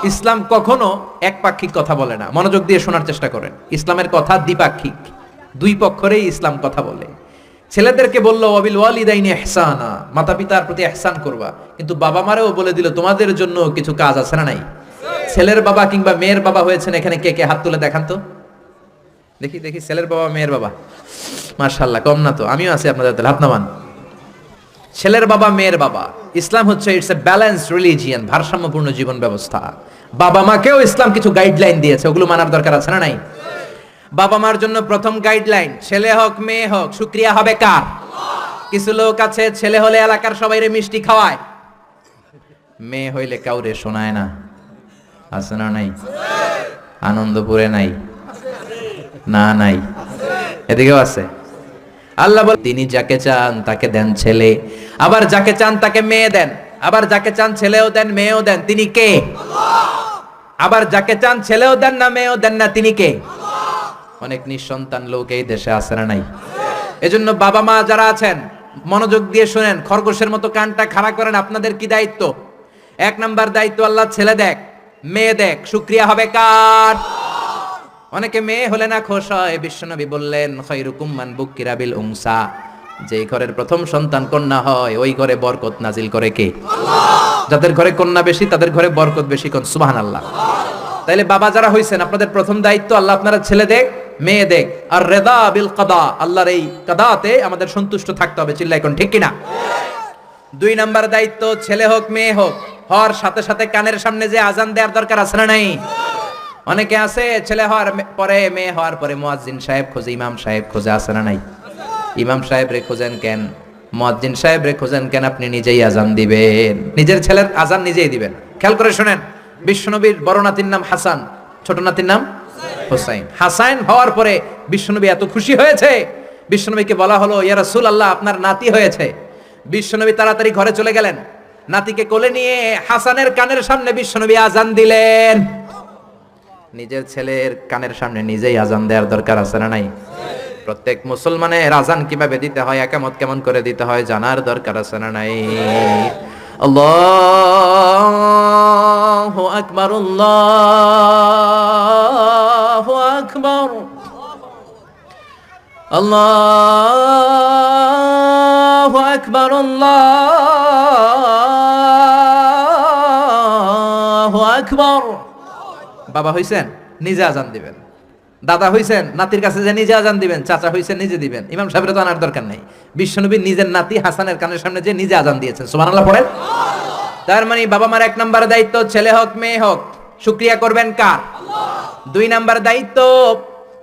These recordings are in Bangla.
ইসলাম কখনো একপাক্ষিক কথা বলে না। মনোযোগ দিয়ে শোনার চেষ্টা করেন। ইসলামের কথা দ্বিপাক্ষিক। দুই পক্ষরেই ইসলাম কথা বলে। ছেলেদেরকে বলল অবিল ওয়ালিদাইনি এহসানা মাতা পিতার প্রতি এহসান করবা। কিন্তু বাবা মারেও বলে দিল, তোমাদের জন্য কিছু কাজ আছে না নাই? ছেলের বাবা কিংবা মেয়ের বাবা হয়েছেন এখানে কে কে? হাত তুলে দেখান তো। দেখি দেখি, ছেলের বাবা, মেয়ের বাবা। মার্শাল্লাহ কম না তো। আমিও আছি আপনাদের হাত নামান। ছেলের বাবা, মেয়ের বাবা। ইসলাম হচ্ছে ইটস এ ব্যালেন্স রিলিজিয়ান ভারসাম্যপূর্ণ জীবন ব্যবস্থা। বাবা মাকেও ইসলাম কিছু গাইডলাইন দিয়েছে, ওগুলো মানার দরকার আছে না নাই? বাবা মার জন্য প্রথম গাইডলাইন ছেলে হোক, মেয়ে হোক শুক্রিয়া হবে কার? কিছু লোক আছে, ছেলে হলে এলাকার সবাইরে মিষ্টি খাওয়ায়। মেয়ে হইলে কাউরে শোনায় না। আছে না নাই? আনন্দপুরে নাই? না নাই? এদিকেও আছে? আল্লাহ বল, তিনি যাকে চান তাকে দেন ছেলে। আবার যাকে চান তাকে মেয়ে দেন। আবার যাকে চান ছেলেও দেন, মেয়েও দেন। তিনি কে? আবার যাকে চান ছেলেও দেন না, মেয়েও দেন না, তিনি কে? অনেক নিঃসন্তান লোক এই দেশে আছে না নাই? এজন্য বাবা মা যারা আছেন, মনোযোগ দিয়ে শুনেন, খরগোশের মতো কানটা খাড়া করেন, আপনাদের কি দায়িত্ব? এক নাম্বার দায়িত্ব আল্লাহ, ছেলে দেখ, মেয়ে দেখ, শুক্রিয়া হবে কার? অনেকে মেয়ে হলে না খোশ হয়। বিশ্বনবী বললেন খৈরুকুম মান বুকিরাবিল উংসা যে ঘরের প্রথম সন্তান কন্যা হয় ওই ঘরে বরকত নাজিল করে কে? যাদের ঘরে কন্যা বেশি তাদের ঘরে বরকত বেশি কোন? সুবহান আল্লাহ তাইলে বাবা যারা হইছেন আপনাদের প্রথম দায়িত্ব আল্লাহ আপনারা ছেলে দেখ মেয়ে দেখ। আর রেদা বিল কাদা আল্লাহর এই কাদাতে আমাদের সন্তুষ্ট থাকতে হবে। চিল্লাই কোন ঠিক কিনা? দুই নাম্বার দায়িত্ব ছেলে হোক মেয়ে হোক হওয়ার সাথে সাথে কানের সামনে যে আজান দেওয়ার দরকার আছে না নাই? অনেকে আছে, ছেলে হওয়ার পরে মেয়ে হওয়ার পরে মুয়াজ্জিন সাহেব খোঁজে, ইমাম সাহেব খোঁজে, আছে না নাই? ইমাম সাহেব রে খোঁজেন কেন? মুয়াজ্জিন সাহেব রে খোঁজেন কেন? আপনি নিজেই আজান দিবেন। নিজের ছেলের আজান নিজেই দিবেন। খেয়াল করে শোনেন, বিশ্বনবীর বড় নাতির নাম হাসান, ছোট নাতির নাম হোসাইন। হাসাইন হওয়ার পরে বিশ্বনবী এত খুশি হয়েছে। বিশ্বনবীকে বলা হলো, ইয়া রাসূল আল্লাহ আপনার নাতি হয়েছে। বিশ্বনবী তাড়াতাড়ি ঘরে চলে গেলেন। নাতিকে কোলে নিয়ে হাসানের কানের সামনে বিশ্বনবী আজান দিলেন। নিজের ছেলের কানের সামনে নিজেই আজান দেওয়ার দরকার আছে না নাই? প্রত্যেক মুসলমানের আজান কীভাবে দিতে হয়, একামত কেমন করে দিতে হয় জানার দরকার আছে না নাই? আল্লাহু আকবার আল্লাহু আকবার। আল্লাহু আকবার আল্লাহু আকবার। বাবা হইছেন, নিজে আজান দিবেন। দাদা হইছেন, নাতির কাছে যে নিজে আজান দিবেন, চাচা হইছেন, নিজে দিবেন। ইমাম সাহেবের তো আনার দরকার নাই। বিশ্বনবী নিজের নাতি হাসানের কানের সামনে যে নিজে আজান দিয়েছেন। সুবহানাল্লাহ পড়েন। তার মানে বাবা মার এক নাম্বার দায়িত্ব ছেলে হোক, মেয়ে হোক, শুক্রিয়া করবেন কার? দুই নাম্বার দায়িত্ব,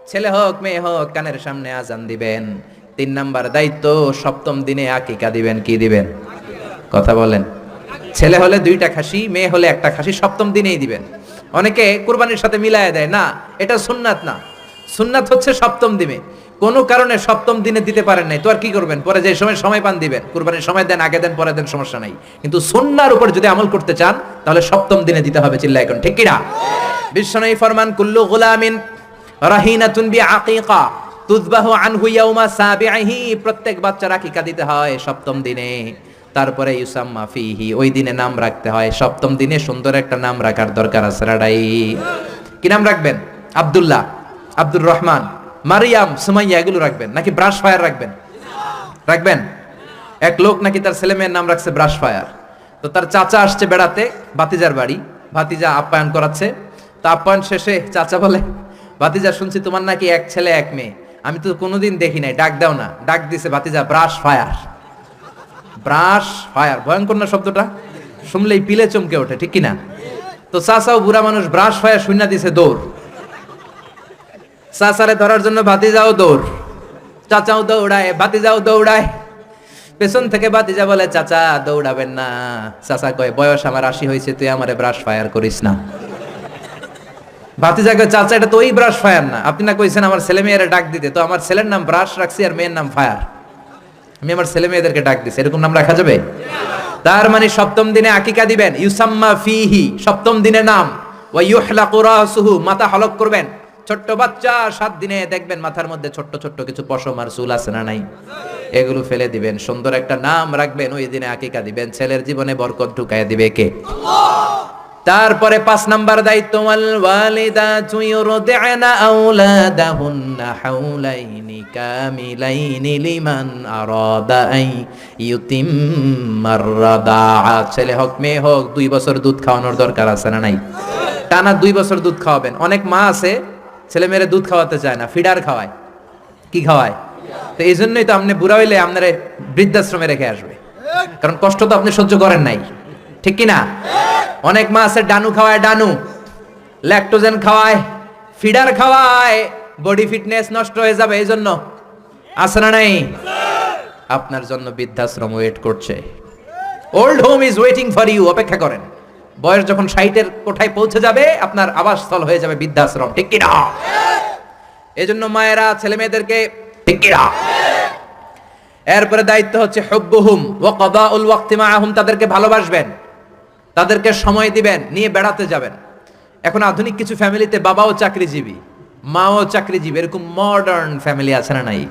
ছেলে হোক, মেয়ে হোক, কানের সামনে আজান দিবেন। তিন নাম্বার দায়িত্ব, সপ্তম দিনে আকিকা দিবেন, কি দিবেন? কথা বলেন। ছেলে হলে দুইটা খাসি, মেয়ে হলে একটা খাসি, সপ্তম দিনেই দিবেন। অনেকে কুরবানির সাথে মিলায় দেয়, না, এটা সুন্নাত না। সুন্নাত হচ্ছে সপ্তম দিনে। কোনো কারণে সপ্তম দিনে দিতে পারেন নাই, তো আর কি করবেন? পরে যে সময় সময় পান দিবেন। কুরবানির সময় দেন, আগে দেন, পরে দেন, সমস্যা নাই। কিন্তু সুন্নার উপর যদি আমল করতে চান, তাহলে সপ্তম দিনে দিতে হবে চিল্লা এখন ঠিক কিনা? বিশ্বনবী ফরমান, কুল্লু গুলামিন রাহিনাতুন বি আকিকা তুযবাহু আনহু ইয়াউমা সাবিহি প্রত্যেক বাচ্চার আকিকা দিতে হয় সপ্তম দিনে। তারপরে ইউসাম মাফিহি ওই দিনে নাম রাখতে হয়। সপ্তম দিনে সুন্দর একটা নাম রাখার দরকার আছে, রাডাই। কি নাম রাখবেন? আব্দুল্লাহ, আব্দুর রহমান, মারিয়াম, সুমাইয়া, এগুলো রাখবেন। নাকি ব্রাশ ফায়ার রাখবেন? রাখবেন? এক লোক নাকি তার ছেলে মেয়ের নাম রাখছে ব্রাশ ফায়ার। তো তার চাচা আসছে বেড়াতে, ভাতিজার বাড়ি। ভাতিজা আপ্যায়ন করাচ্ছে। তা আপ্যায়ন শেষে চাচা বলে, ভাতিজা, শুনছি তোমার নাকি এক ছেলে, এক মেয়ে। আমি তো কোনোদিন দেখি নাই, ডাক দাও না। ডাক দিছে ভাতিজা, ব্রাশ ফায়ার। ব্রাশ ফায়ার ভয়ঙ্কর না শব্দটা? শুনলেই পিলে চমকে ওঠে, ঠিক কিনা? তো চাচাও বুড়া মানুষ ব্রাশ ফায়ার শূন্য দিছে দৌড়। চাচারে ধরার জন্য ভাতি যাও দৌড়। চাচাও দৌড়ায় ভাতি যাও দৌড়ায়। পেছন থেকে ভাতিজা বলে, চাচা, দৌড়াবেন না। চাচা কয়, বয়স আমার আশি হয়েছে, তুই আমারে ব্রাশ ফায়ার করিস না। ভাতিজা কয়, চাচা, এটা তো ওই ব্রাশ ফায়ার না। আপনি না কইছেন, আমার ছেলে মেয়েরা ডাক দিতে। তো আমার ছেলের নাম ব্রাশ রাখছি আর মেয়ের নাম ফায়ার। আমি আমার ছেলে মেয়েদেরকে ডাক দিছি, এরকম নাম রাখা যাবে? তার মানে সপ্তম দিনে আকিকা দিবেন, ইউসাম্মা ফিহি, সপ্তম দিনে নাম। ওয়া ইউহলাকু রাসুহু, মাথা হলক করবেন। ছোট্ট বাচ্চা, সাত দিনে দেখবেন মাথার মধ্যে ছোট্ট ছোট্ট কিছু পশম আর চুল আছে না নাই? এগুলো ফেলে দিবেন, সুন্দর একটা নাম রাখবেন, ওই দিনে আকিকা দিবেন, ছেলের জীবনে বরকত ঢুকায় দিবে কে? তারপরে পাঁচ নাম্বার দায়িত্ব, ওয়াল ওয়ালিদাতু ইউরদি'না আওলাদাহুন্না হাওলাইনি কামিলাইনি লিমান আরাদা আই ইউতিম্মার রাদাআ। ছেলে হোক, মেয়ে হোক, দুই বছর দুধ খাওয়ানোর দরকার আছে না নাই? টানা দুই বছর দুধ খাওয়াবেন। অনেক মা আছে, ছেলে মেয়েরে দুধ খাওয়াতে চায় না, ফিডার খাওয়ায়। কি খাওয়ায়? তো এই জন্যই তো আপনি বুড়া হইলে আপনারা বৃদ্ধাশ্রমে রেখে আসবে। কারণ কষ্ট তো আপনি সহ্য করেন নাই। ঠিক কি না অনেক মা আছে, ডানু খাওয়ায় ডানু ল্যাকটোজেন খাওয়ায় ফিডার খাওয়ায় বডি ফিটনেস নষ্ট হয়ে যাবে, এই জন্য। আছে না নাই? আপনার জন্য বৃদ্ধাশ্রম ওয়েট করছে। Old home is waiting for you অপেক্ষা করেন। বয়স যখন সাইটের কোঠায় পৌঁছে যাবে, আপনার আবাসস্থল হয়ে যাবে বৃদ্ধাশ্রম, ঠিক কিনা? এজন্য মায়েরা ছেলে মেয়েদেরকে ঠিক কিনা? এরপরে দায়িত্ব হচ্ছে হুব্বুহুম ওয়া কাদাউল ওয়াক্তি মাআহুম, তাদেরকে ভালোবাসবেন। তাদেরকে সময় দিবেন, নিয়ে বেড়াতে যাবেন। এখন আধুনিক কিছু ফ্যামিলিতে বাবাও চাকরিজীবী, মাও চাকরিজীবী, এরকম মডার্ন ফ্যামিলি আছে না নাই?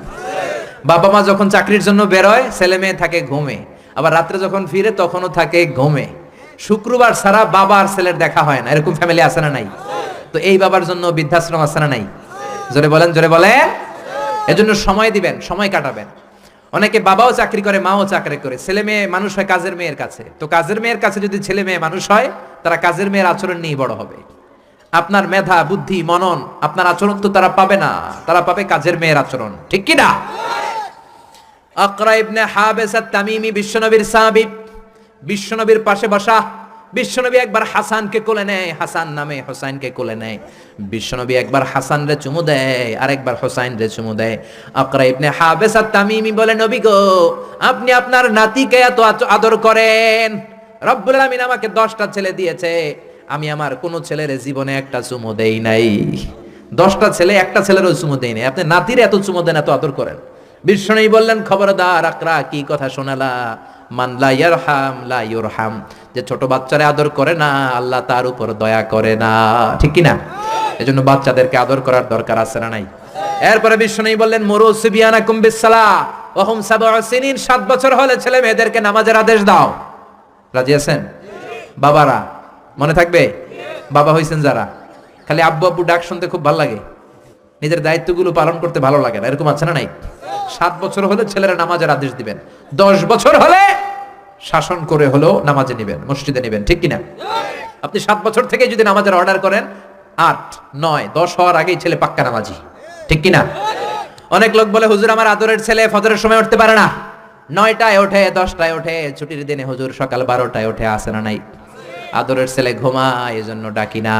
বাবা মা যখন চাকরির জন্য বেরোয়, ছেলে মেয়ে থাকে ঘুমে। আবার রাত্রে যখন ফিরে, তখনও থাকে ঘুমে। শুক্রবার ছাড়া বাবা আর ছেলের দেখা হয় না। এরকম ফ্যামিলি আছে না নাই? তো এই বাবার জন্য বৃদ্ধাশ্রম আছে না নাই? জোরে বলেন জোরে বলেন। এজন্য সময় দিবেন, সময় কাটাবেন। অনেকে বাবাও চাকরি করে, মাও চাকরি করে। ছেলে মেয়ে মানুষ হয় কাজের মেয়ের কাছে। তো কাজের মেয়ের কাছে যদি ছেলে মেয়ে মানুষ হয়, তারা কাজের মেয়ের আচরণ নিয়ে বড় হবে। আপনার মেধা, বুদ্ধি, মনন, আপনার আচরণ তো তারা পাবে না। তারা পাবে কাজের মেয়ের আচরণ। ঠিক কি না? আকরা ইবনে হাবেসা তামিমি বিশ্বনবীর সাহাবিব বিশ্বনবীর পাশে বসা। বিশ্বনবী একবার হাসানকে কোলে নেয়, হাসান নামে হোসাইনকে কোলে নেয়। বিশ্বনবী একবার হাসান রে চুমু দেয় আর একবার হোসাইন রে চুমু দেয়। আকরা ইবনে হাবেস তামিমি বলে, নবী গো, আপনি আপনার নাতিকে এত আদর করেন। রব্বুল আলামিন আমাকে দশটা ছেলে দিয়েছে। আমি আমার কোনো ছেলের জীবনে একটা চুমু দেই নাই। দশটা ছেলে একটা ছেলেরও চুমু দেই নাই। আপনি নাতির এত চুমু দেন, এত আদর করেন। বিষ্ণু বললেন, খবরদার আকরা, কি কথা শোনালা? মান লা ইয়ারহাম যে ছোট বাচ্চারে আদর করে না, আল্লাহ তার উপর দয়া করে না। ঠিক কি না এজন্য বাচ্চাদেরকে আদর করার দরকার আছে না নাই? এরপরে বললেন কুম্বিসালা ওহম বছর হলে ছেলে মেয়েদেরকে নামাজের আদেশ দাও। রাজি আছেন? বাবারা, মনে থাকবে? বাবা হইছেন যারা। খালি আব্বু আব্বু ডাক শুনতে খুব ভালো লাগে। নিজের দায়িত্বগুলো পালন করতে ভালো লাগে না, এরকম আছে না নাই? সাত বছর হলে ছেলেরা নামাজের আদেশ দিবেন। দশ বছর হলে শাসন করে হলেও নামাজে নিবেন, মসজিদে নিবেন, ঠিক কিনা? আপনি সাত বছর থেকে যদি নামাজের অর্ডার করেন, আট, নয়, দশ হওয়ার আগেই ছেলে পাক্কা নামাজি, ঠিক কিনা? অনেক লোক বলে, হুজুর, আমার আদরের ছেলে ফজরের সময় উঠতে পারে না। নয়টায় ওঠে, দশটায় ওঠে, ছুটির দিনে হুজুর সকাল বারোটায় ওঠে আসে না নাই। আদরের ছেলে ঘুমায়, এজন্য ডাকি না।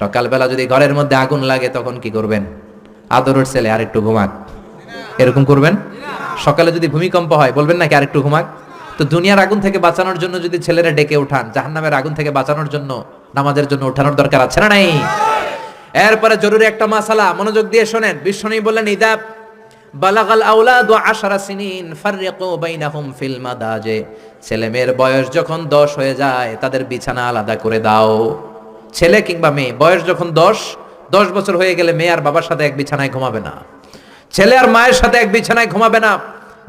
সকালবেলা যদি ঘরের মধ্যে আগুন লাগে, তখন কি করবেন? আদরের ছেলে আরেকটু ঘুমাক। এরকম করবেন? সকালে যদি ভূমিকম্প হয়, বলবেন নাকি আরেকটু ঘুমাক? তো দুনিয়ার আগুন থেকে বাঁচানোর জন্য যদি ছেলেরা ডেকে উঠান জাহান্নামের আগুন থেকে বাঁচানোর জন্য নামাজের জন্য উঠানোর দরকার আছে না নাই? এরপরে জরুরি একটা মাসালা, মনোযোগ দিয়ে শোনেন। বিশ্বনী বললেন, ইদা বালাগাল ছেলে মেয়ের বয়স যখন দশ হয়ে যায়, তাদের বিছানা আলাদা করে দাও। ছেলে কিংবা মেয়ে, বয়স যখন বছর হয়ে গেলে মেয়ে আর বাবার সাথে এক বিছানায় ঘুমাবে না। ছেলে আর মায়ের সাথে এক বিছানায় ঘুমাবে না।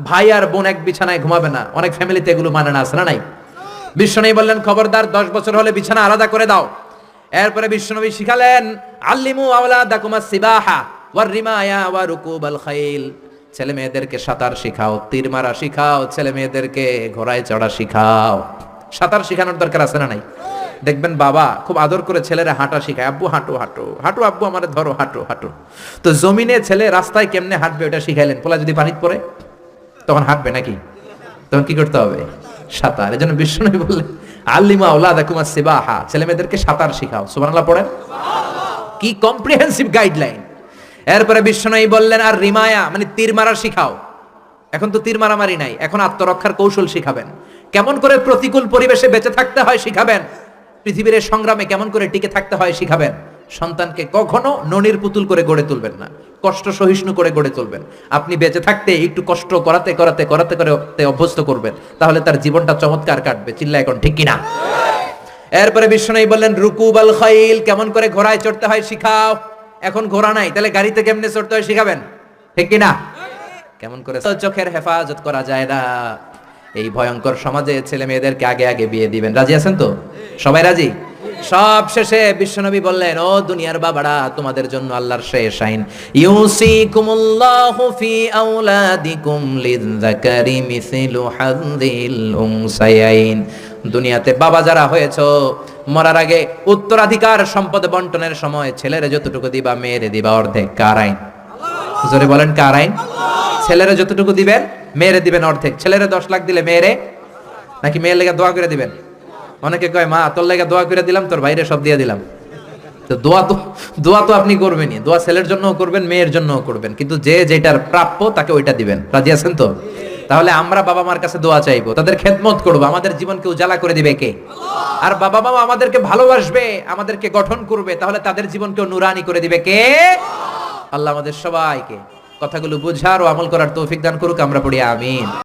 ভাই আর বোন এক বিছানায় ঘুমাবে না। অনেক ফ্যামিলিতে এগুলো মানে না, আছে না নাই? বিশ্বনবী বললেন, খবরদার, দশ বছর হলে বিছানা আলাদা করে দাও। এরপরে বিশ্বনবী শিখালেন, আল্লিমু আওলাদাকুমা সিবাহা ওয়ার রিমায়া ওয়া রুকুবাল খাইল। ছেলে মেয়েদেরকে সাঁতার শিখাও, তীর মারা শিখাও, ছেলে মেয়েদেরকে ঘোড়ায় চড়া শিখাও। সাঁতার শিখানোর দরকার আছে না নাই? দেখবেন বাবা খুব আদর করে ছেলেরা হাঁটা শিখায়, আব্বু, হাঁটো হাঁটো হাঁটো, আব্বু, আমারে ধরো, হাঁটো হাঁটো। তো জমিনে ছেলে রাস্তায় কেমনে হাঁটবে ওটা শিখাইলেন। পোলা যদি পানিতে পড়ে? তখন হাঁটবে নাকি? তখন কি করতে হবে? সাঁতার। এই জন্য বিষ্ণু বললেন, আল্লিমা ওলা দেখুমা সেবাহা ছেলে মেয়েদেরকে সাঁতার শিখাও। সুবহানাল্লাহ পড়েন। কি কম্প্রিহেন্সিভ গাইডলাইন এরপরে বিষ্ণু বললেন, আর রিমায়া মানে তীর মারা শিখাও। এখন তো তীর মারামারি নাই। এখন আত্মরক্ষার কৌশল শিখাবেন। কেমন করে প্রতিকূল পরিবেশে বেঁচে থাকতে হয় শিখাবেন? পৃথিবীর সংগ্রামে কেমন করে টিকে থাকতে হয় শিখাবেন? সন্তানকে কখনো ননির পুতুল করে গড়ে তুলবেন না, কষ্ট সহিষ্ণু করে গড়ে তুলবেন। আপনি বেঁচে থাকতে একটু কষ্ট করাতে করাতে করাতে করতে অভ্যস্ত করবেন, তাহলে তার জীবনটা চমৎকার কাটবে চিল্লা এখন ঠিক কিনা? এরপরে বিষ্ণু বললেন রুকুব আল খাইল কেমন করে ঘোড়ায় চড়তে হয় শিখাও। এখন ঘোড়া নাই, তাহলে গাড়িতে কেমনে চড়তে হয় শিখাবেন? ঠিক কিনা? কেমন করে চোখের হেফাজত করা যায় না। এই ভয়ঙ্কর সমাজে ছেলে মেয়েদেরকে আগে আগে বিয়ে দিবেন। রাজি আছেন তো? সবাই রাজি? সব শেষে বিশ্বনবী বললেন ও দুনিয়ার বাবারা তোমাদের জন্য আল্লাহর শেষ আইন। ইউসিকুমুল্লাহু ফি আওলাদিকুম লিযযাকারি মিসলু হাযিল উনসায়াইন। দুনিয়াতে বাবা যারা হয়েছো মরার আগে উত্তরাধিকার সম্পদ বন্টনের সময় ছেলেরা যতটুকু দিবা মেয়েরে দিবা অর্ধেক। কার আইন? জোরে বলেন কার আইন? ছেলেরা যতটুকু দিবেন মেয়েরে দিবেন অর্ধেক। ছেলেরা দশ লাখ দিলে মেয়েরে? নাকি মেয়ের লেগে দোয়া করে দিবেন? অনেকে কয়, মা, তোর লেগে দোয়া করে দিলাম, তোর বাইরে সব দিয়ে দিলাম। তো দোয়া তো দোয়া তো আপনি করবেনই। দোয়া ছেলের জন্যও করবেন, মেয়ের জন্যও করবেন। কিন্তু যে যেটার প্রাপ্য তাকে ওইটা দিবেন। রাজি আছেন তো? তাহলে আমরা বাবা মার কাছে দোয়া চাইব, তাদের খেদমত করব। আমাদের জীবনকে উজালা করে দিবে কে? আর বাবা মা আমাদেরকে ভালোবাসবে, আমাদেরকে গঠন করবে, তাহলে তাদের জীবনকেও নুরানি করে দিবে কে? আল্লাহ আমাদের সবাইকে কথাগুলো বুঝার ও আমল করার তৌফিক দান করুক, আমরা পড়ি, আমিন।